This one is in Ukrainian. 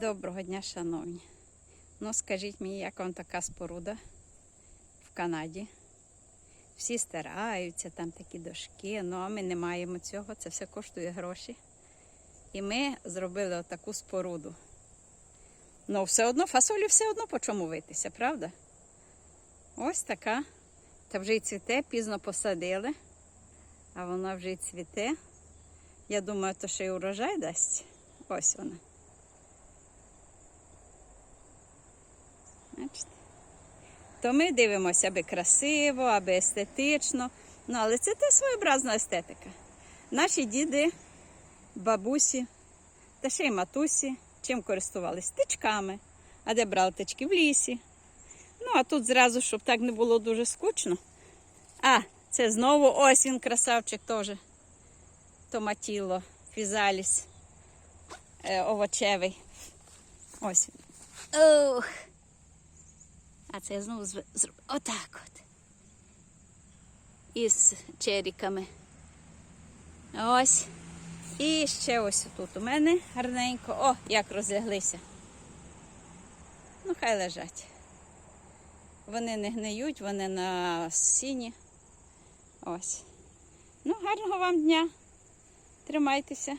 Доброго дня, шановні. Ну, скажіть мені, як вам така споруда в Канаді? Всі стараються, там такі дошки, ну а ми не маємо цього, це все коштує гроші. І ми зробили отаку споруду. Ну, все одно, фасолі все одно по чому витися, правда? Ось така. Та вже й цвіте, пізно посадили, а вона вже й цвіте. Я думаю, то ще й урожай дасть. Ось вона. То ми дивимося, аби красиво, аби естетично. Ну, але це те своєобразна естетика. Наші діди, бабусі та ще й матусі чим користувалися? Тичками. А де брали тички? В лісі. Ну, а тут зразу, щоб так не було дуже скучно. А, це знову ось він, красавчик теж. Томатіло, фізаліс е, овочевий. Ось він. Ух. А це я знову зроблю отак от. Із черіками. Ось. І ще ось тут у мене гарненько. О, як розляглися. Ну, хай лежать. Вони не гниють, вони на сіні. Ось. Ну, гарного вам дня. Тримайтеся.